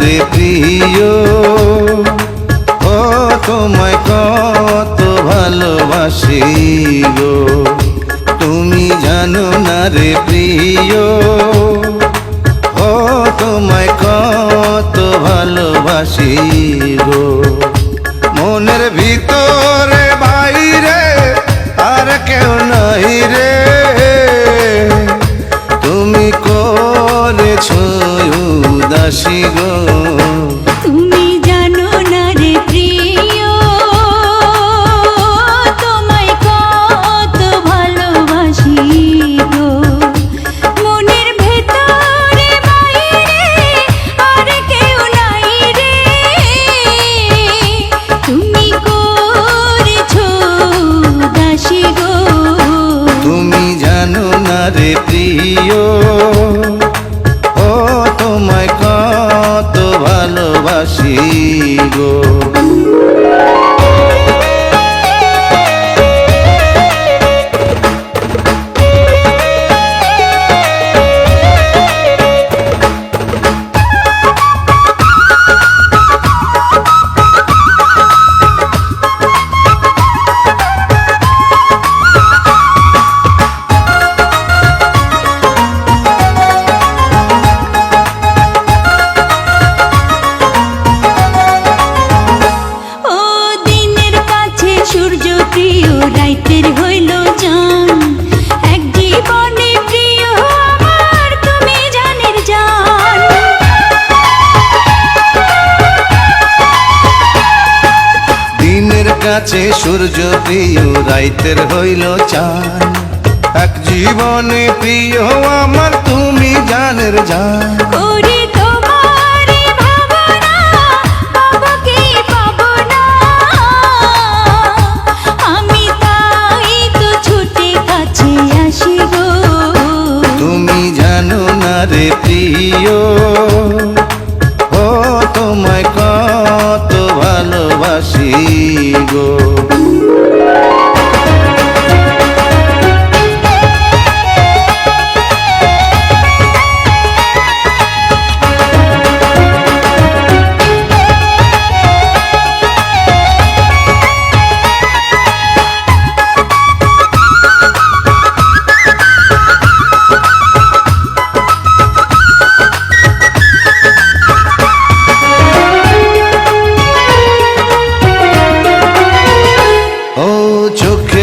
রে প্রিয়। ও তোমায় কত ভালোবাসি গো। তুমি জানো না রে প্রিয়। ও তোমায় কত ভালোবাসি গো। মনের ভিতর না প্রিয়। ও তোমায় কত ভালোবাসি গো। কাছে সূর্য প্রিয় রাইতের হইল চান এক জীবনে প্রিয় আমার তুমি জানের জান। রে প্রিয় ও তোমায় কত ভালোবাসি।